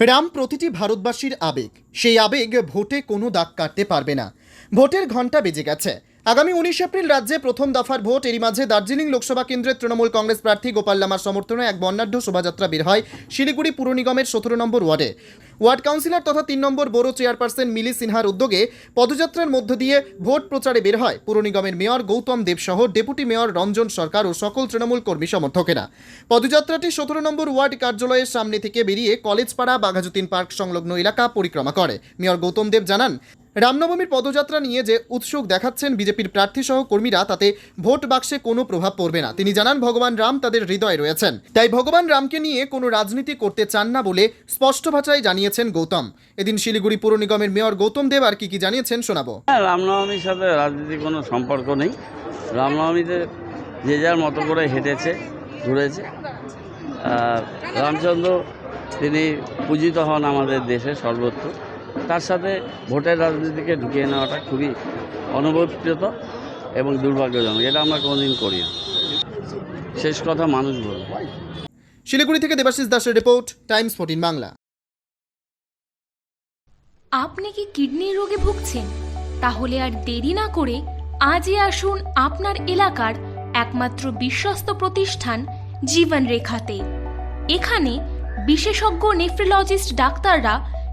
রাম প্রতিটি ভারতবাসীর আবেগ। সেই আবেগ ভোটে কোনো দাগ কাটতে পারবে না। ভোটের ঘণ্টা বেজে গেছে। আগামী উনিশ এপ্রিল রাজ্যে প্রথম দফার ভোট। এরই মাঝে দার্জিলিং লোকসভা কেন্দ্রের তৃণমূল কংগ্রেস প্রার্থী গোপাল লামার সমর্থনে এক বর্ণাঢ্য শোভাযাত্রা বের হয় শিলিগুড়ি পুর নিগমের সতেরো নম্বর ওয়ার্ডে। ওয়ার্ড কাউন্সিলর তথা তিন নম্বর বড় চেয়ারপারসন মিলি সিনহার উদ্যোগে পদযাত্রার মধ্য দিয়ে ভোট প্রচারে বের হয় পুর নিগমের মেয়র গৌতম দেব সহ ডেপুটি মেয়র রঞ্জন সরকার ও সকল তৃণমূল কর্মী সমর্থকেরা। পদযাত্রাটি সতেরো নম্বর ওয়ার্ড কার্যালয়ের সামনে থেকে বেরিয়ে কলেজপাড়া, বাঘাযতীন পার্ক সংলগ্ন এলাকা পরিক্রমা করে। মেয়র গৌতম দেব জানান রামনবমীর পদযাত্রা নিয়ে যে উৎসুক দেখাচ্ছেন বিজেপির প্রার্থী সহ কর্মীরা, তাতে ভোট বাক্সে কোনো প্রভাব পড়বে না। তিনি জানান, ভগবান রাম তাদের হৃদয়ে রয়েছেন। তাই ভগবান রামকে নিয়ে কোনো রাজনীতি করতে চান না বলে স্পষ্ট ভাষায় জানিয়েছেন গৌতম। এদিন শিলিগুড়ি পুর নিগমের মেয়র গৌতম দেব আর কি কি জানিয়েছেন শোনাবো। হ্যাঁ রামনবমীর সাথে রাজনীতির কোনো সম্পর্ক নেই। রামনবমীতে যে যার মতো করে হেঁটেছে, ঘুরেছে। রামচন্দ্র, তিনি পূজিত হন আমাদের দেশে সর্বত্র। তার সাথে ভোটের রাজনীতিকে ঢুকিয়ে নেওয়াটা খুবই অনবপ্রিয়ত এবং দুর্ভাগ্যজনক এটা আমরা কোনোদিন করি না। শেষ কথা মানুষ বলবে। শিলিগুড়ি থেকে দেবাশিস দাসের রিপোর্ট টাইমস ফোর্টিন বাংলা। আপনি কি কিডনির রোগে ভুগছেন? তাহলে আর দেরি না করে আজই আসুন আপনার এলাকার একমাত্র বিশ্বস্ত প্রতিষ্ঠান জীবন রেখাতে এখানে বিশেষজ্ঞ নেফ্রোলজিস্ট ডাক্তাররা